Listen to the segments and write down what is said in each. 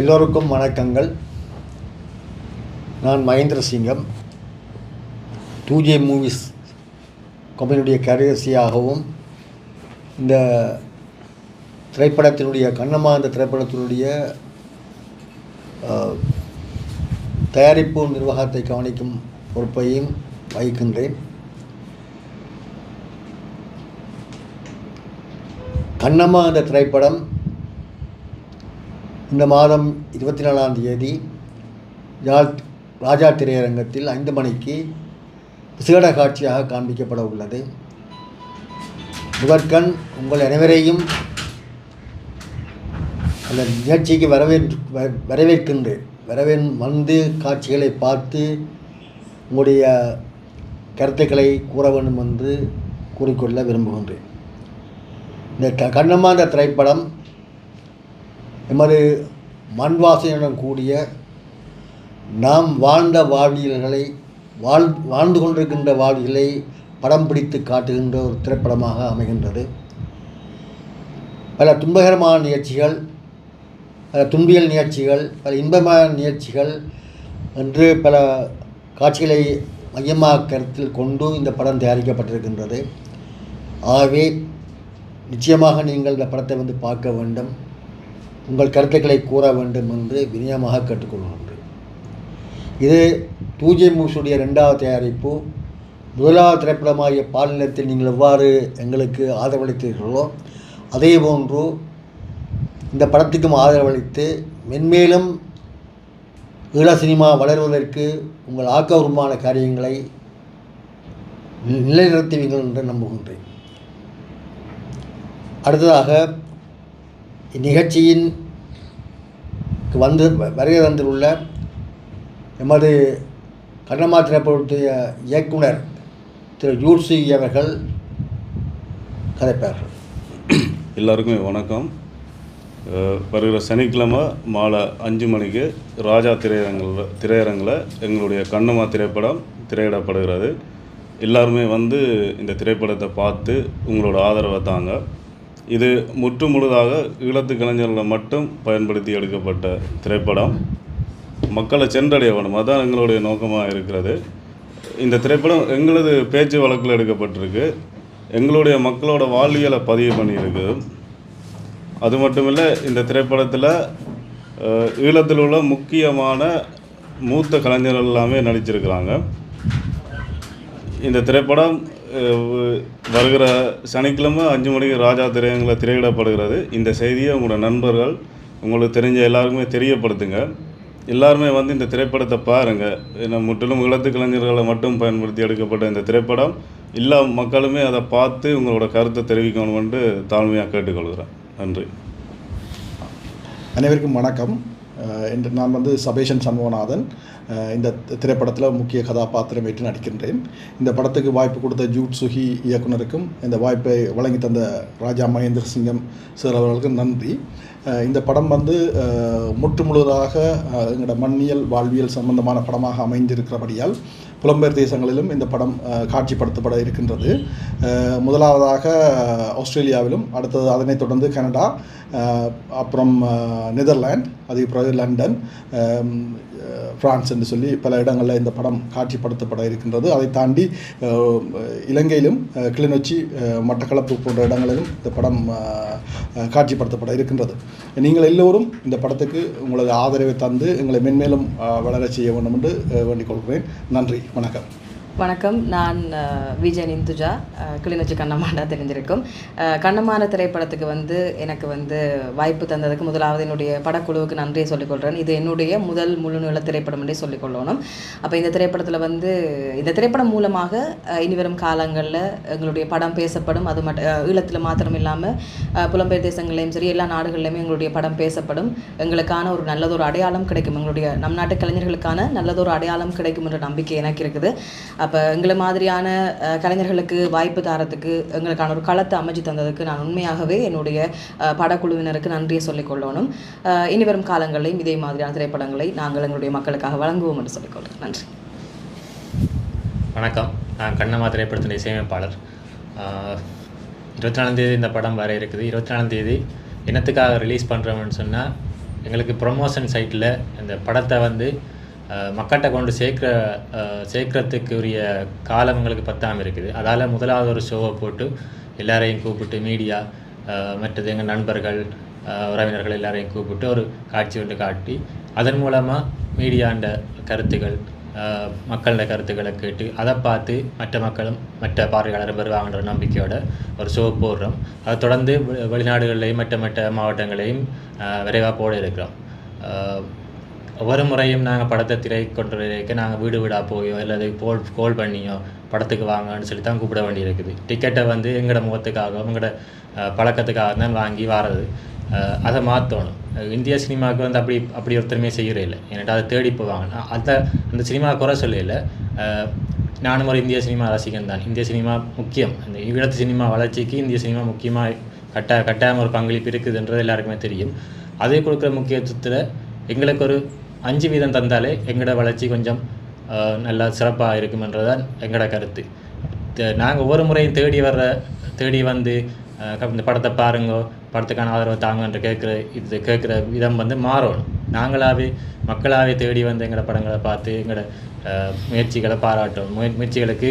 எல்லோருக்கும் வணக்கங்கள். நான் மகேந்திர சிங்கம். டூஜே மூவிஸ் கம்பெனியுடைய கரகசியாகவும் இந்த திரைப்படத்தினுடைய கண்ணம்மா இந்த திரைப்படத்தினுடைய தயாரிப்பு நிர்வாகத்தை கவனிக்கும் பொறுப்பையும் வகிக்கின்றேன். கண்ணம்மா அந்த திரைப்படம் இந்த மாதம் இருபத்தி நாலாம் தேதி யாழ் ராஜா திரையரங்கத்தில் ஐந்து மணிக்கு விசேட காட்சியாக காண்பிக்கப்பட உள்ளது. முதற்கண் உங்கள் அனைவரையும் அந்த நிகழ்ச்சிக்கு வரவேற்று வ- வரவேற்கின்றேன். வரவேன் வந்து காட்சிகளை பார்த்து உங்களுடைய கருத்துக்களை கூற வேண்டும் என்று கூறிக்கொள்ள விரும்புகின்றேன். இந்த க கண்ணம்மா இந்த திரைப்படம் எமது மண் வாசனையுடன் கூடிய நாம் வாழ்ந்த வாழ்வியல்களை வாழ் வாழ்ந்து கொண்டிருக்கின்ற வாழ்வியலை படம் பிடித்து காட்டுகின்ற ஒரு திரைப்படமாக அமைகின்றது. பல துன்பகரமான நிகழ்ச்சிகள் பல துன்பியல் நிகழ்ச்சிகள் பல இன்பமான நிகழ்ச்சிகள் என்று பல காட்சிகளை மையமாக கருத்தில் கொண்டு இந்த படம் தயாரிக்கப்பட்டிருக்கின்றது. ஆகவே நிச்சயமாக நீங்கள் இந்த படத்தை வந்து பார்க்க வேண்டும். உங்கள் கருத்துக்களை கூற வேண்டும் என்று விநியமாக கேட்டுக்கொள்கின்றேன். இது பூஜை மூஸுடைய ரெண்டாவது தயாரிப்பு. முதலாவது திரைப்படமாகிய பாலினத்தில் நீங்கள் எவ்வாறு எங்களுக்கு ஆதரவளித்தீர்களோ அதே போன்று இந்த படத்துக்கும் ஆதரவளித்து மென்மேலும் ஈழ சினிமா வளர்வதற்கு உங்கள் ஆக்கபூர்வமான காரியங்களை நிலைநிறுத்துவீர்கள் என்று நம்புகின்றேன். அடுத்ததாக இந்நிகழ்ச்சியின் வந்து வருகை தந்துள்ள எமது கண்ணம்மா திரைப்படத்துடைய இயக்குனர் திரு யூர்சி அவர்கள் கதைப்பார்கள் எல்லாருக்குமே வணக்கம். வருகிற சனிக்கிழமை மாலை அஞ்சு மணிக்கு ராஜா திரையரங்கில் திரையரங்கில் எங்களுடைய கண்ணம்மா திரைப்படம் திரையிடப்படுகிறது. எல்லாருமே வந்து இந்த திரைப்படத்தை பார்த்து உங்களோட ஆதரவை தாங்க இது முற்று முழுதாக ஈழத்து கலைஞர்களை மட்டும் பயன்படுத்தி எடுக்கப்பட்ட திரைப்படம். மக்களை சென்றடைய வேணும் அதுதான் எங்களுடைய நோக்கமாக இருக்கிறது. இந்த திரைப்படம் எங்களது பேச்சு வழக்கில் எடுக்கப்பட்டிருக்கு. எங்களுடைய மக்களோட வாழ்வியலை பதிவு பண்ணியிருக்கு. அது மட்டும் இல்லை இந்த திரைப்படத்தில் ஈழத்தில் உள்ள முக்கியமான மூத்த கலைஞர்கள் எல்லாமே நடிச்சிருக்கிறாங்க. இந்த திரைப்படம் வருகிற சனிக்கிழமை அஞ்சு மணிக்கு ராஜா திரையங்களில் திரையிடப்படுகிறது. இந்த செய்தியை உங்களோட நண்பர்கள் உங்களுக்கு தெரிஞ்ச எல்லாருக்குமே தெரியப்படுத்துங்க. எல்லாருமே வந்து இந்த திரைப்படத்தை பாருங்கள் ஏன்னா முற்றிலும் ஈழத்து கலைஞர்களை மட்டும் பயன்படுத்தி எடுக்கப்பட்ட இந்த திரைப்படம். எல்லா மக்களுமே அதை பார்த்து உங்களோட கருத்தை தெரிவிக்கணும்னு தாழ்மையாக கேட்டுக்கொள்கிறேன். நன்றி. அனைவருக்கும் வணக்கம். என்று இன்று நான் வந்து சபேஷன் சண்முகநாதன். இந்த திரைப்படத்தில் முக்கிய கதாபாத்திரம் ஏற்று நடிக்கின்றேன். இந்த படத்துக்கு வாய்ப்பு கொடுத்த ஜூட் சுஹி இயக்குனருக்கும் இந்த வாய்ப்பை வழங்கி தந்த ராஜா மகேந்திர சிங்கம் சார் அவர்களுக்கும் நன்றி. இந்த படம் வந்து முற்று முழுவதாக எங்களோட மண்ணியல் வாழ்வியல் சம்பந்தமான படமாக அமைந்திருக்கிறபடியால் புலம்பெயர் தேசங்களிலும் இந்த படம் காட்சிப்படுத்தப்பட இருக்கின்றது. முதலாவதாக ஆஸ்திரேலியாவிலும் அடுத்தது அதனைத் தொடர்ந்து கனடா அப்புறம் நெதர்லாண்ட் அதுக்கு பிறகு லண்டன் பிரான்ஸ் என்று சொல்லி பல இடங்களில் இந்த படம் காட்சிப்படுத்தப்பட இருக்கின்றது. அதை தாண்டி இலங்கையிலும் கிளிநொச்சி மட்டக்களப்பு போன்ற இடங்களிலும் இந்த படம் காட்சிப்படுத்தப்பட இருக்கின்றது. நீங்கள் எல்லோரும் இந்த படத்துக்கு உங்களது ஆதரவை தந்து எங்களை மென்மேலும் வளர செய்ய வேண்டும் என்று வேண்டிக் கொள்கிறேன். நன்றி வணக்கம். வணக்கம். நான் விஜய் நிந்துஜா. கிளிநொச்சி கண்ணம்மாண்டா தெரிஞ்சிருக்கும். கண்ணமான திரைப்படத்துக்கு வந்து எனக்கு வந்து வாய்ப்பு தந்ததுக்கு முதலாவது என்னுடைய படக்குழுவுக்கு நன்றியை சொல்லிக்கொள்கிறேன் இது என்னுடைய முதல் முழுநீள திரைப்படம் என்றே சொல்லிக்கொள்ளணும் அப்போ இந்த திரைப்படத்தில் வந்து இந்த திரைப்படம் மூலமாக இனிவரும் இனி வரும் காலங்களில் எங்களுடைய படம் பேசப்படும். அது மட்டும் ஈழத்தில் மாத்திரம் இல்லாமல் புலம்பெயர் தேசங்கள்லையும் சரி எல்லா நாடுகள்லையுமே எங்களுடைய படம் பேசப்படும். எங்களுக்கான ஒரு நல்லதொரு அடையாளம் கிடைக்கும். எங்களுடைய நம் நாட்டு கலைஞர்களுக்கான நல்லதொரு அடையாளம் கிடைக்கும் என்ற நம்பிக்கை எனக்கு இருக்குது. அப்போ எங்களை மாதிரியான கலைஞர்களுக்கு வாய்ப்பு தாரத்துக்கு எங்களுக்கான ஒரு களத்தை அமைச்சு தந்ததுக்கு நான் உண்மையாகவே என்னுடைய படக்குழுவினருக்கு நன்றியை சொல்லிக்கொள்ளணும் இனி வரும் காலங்களிலும் இதே மாதிரியான திரைப்படங்களை நாங்கள் எங்களுடைய மக்களுக்காக வழங்குவோம் என்று சொல்லிக்கொள்கிறேன் நன்றி. வணக்கம். நான் கண்ணம்மா திரைப்படத்தின் இசையமைப்பாளர். இருபத்தி நாலாம் தேதி இந்த படம் வர இருக்குது. இருபத்தி நாலாம் தேதி என்னத்துக்காக ரிலீஸ் பண்ணுறோம்னு சொன்னால் எங்களுக்கு ப்ரொமோஷன் சைட்டில் இந்த படத்தை வந்து மக்கள்கிட்ட கொண்டு சேர்க்குற சேர்க்கறதுக்குரிய உரிய காலம் எங்களுக்கு பத்தாமல் இருக்குது. அதால் முதலாவது ஒரு ஷோவை போட்டு எல்லாரையும் கூப்பிட்டு மீடியா மற்றது எங்கள் நண்பர்கள் உறவினர்கள் எல்லாரையும் கூப்பிட்டு ஒரு காட்சி ஒன்று காட்டி அதன் மூலமாக மீடியாண்ட கருத்துக்கள் மக்களோட கருத்துக்களை கேட்டு அதை பார்த்து மற்ற மக்களும் மற்ற பார்வையாளரும் வருவாங்கன்ற நம்பிக்கையோட ஒரு ஷோ போடுறோம். அதை தொடர்ந்து வெளிநாடுகளிலையும் மற்ற மற்ற மாவட்டங்களையும் விரைவாக போட இருக்கிறோம். ஒவ்வொரு முறையும் நாங்கள் படத்தை திரை கொண்டிருக்க நாங்கள் வீடு வீடாக போயோ அல்லது கோல் கோல் பண்ணியோ படத்துக்கு வாங்கன்னு சொல்லி தான் கூப்பிட வேண்டியிருக்குது. டிக்கெட்டை வந்து எங்களோட முகத்துக்காக எங்களோட பழக்கத்துக்காக தான் வாங்கி வாரது. அதை மாற்றணும் இந்திய சினிமாவுக்கு வந்து அப்படி அப்படி ஒருத்தருமே செய்கிறே இல்லை. என்கிட்ட அதை தேடி போவாங்க அதை அந்த சினிமா குறை சொல்லல நானும் ஒரு இந்திய சினிமா ரசிகன் தான். இந்திய சினிமா முக்கியம். அந்த ஈழத்து சினிமா வளர்ச்சிக்கு இந்திய சினிமா முக்கியமாக கட்ட கட்டாயம் ஒரு பங்களிப்பு இருக்குதுன்றது எல்லாருக்குமே தெரியும். அதே கொடுக்குற முக்கியத்துவத்தில் எங்களுக்கு ஒரு அஞ்சு வீதம் தந்தாலே எங்களோட வளர்ச்சி கொஞ்சம் நல்லா சிறப்பாக இருக்குமென்றதான் எங்களோட கருத்து. நாங்கள் ஒவ்வொரு முறையும் தேடி வர்ற தேடி வந்து இந்த படத்தை பாருங்கோ படத்துக்கான ஆதரவை தாங்கன்ற கேட்குற இது கேட்குற விதம் வந்து மாறணும். நாங்களாகவே மக்களாகவே தேடி வந்து எங்களோட படங்களை பார்த்து எங்களோட முயற்சிகளை பாராட்டணும். முய முயற்சிகளுக்கு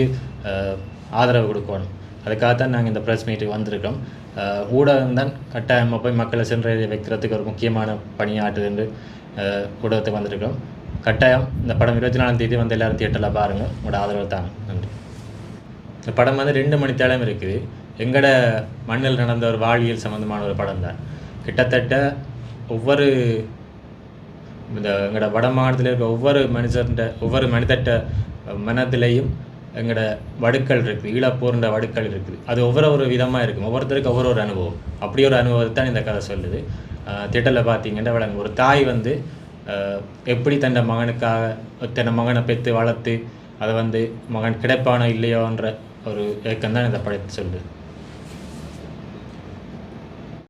ஆதரவு கொடுக்கணும். அதுக்காகத்தான் நாங்கள் இந்த ப்ரெஸ் மீட்டுக்கு வந்திருக்கோம். ஊடகம் தான் கட்டாயமாக போய் மக்களை சென்றடைய வைக்கிறதுக்கு ஒரு முக்கியமான பணியாற்றுது என்று கூடத்துக்கு வந்திருக்கோம் கட்டாயம் இந்த படம் இருபத்தி நாலாம் தேதி வந்து எல்லாரும் தியேட்டரில் பாருங்கள் உங்களோட ஆதரவு தாங்க நன்றி. இந்த படம் வந்து ரெண்டு மணித்தேலம் இருக்குது. எங்கட மண்ணில் நடந்த ஒரு வாழ்வியல் சம்மந்தமான ஒரு படம் தான். கிட்டத்தட்ட ஒவ்வொரு இந்த எங்களோட வட மாநிலத்தில் இருக்க ஒவ்வொரு மனுஷன்ட ஒவ்வொரு மனிதட்ட மனத்திலையும் எங்களோட வடுக்கள் இருக்குது. ஈழப்போர்ன்ற வடுக்கள் இருக்குது. அது ஒவ்வொரு ஒரு விதமாக இருக்கும். ஒவ்வொருத்தருக்கு ஒவ்வொரு ஒரு அனுபவம். அப்படி ஒரு அனுபவத்தை தான் இந்த கதை சொல்லுது. திட்டலில் பார்த்தீங்கன்னா விளங்கு ஒரு தாய் வந்து எப்படி தன் மகனுக்காக தன் மகனை பெற்று வளர்த்து அதை வந்து மகன் கிடைப்பானோ இல்லையோன்ற ஒரு ஏக்கம் தான் இந்த படத்தை சொல்லுது.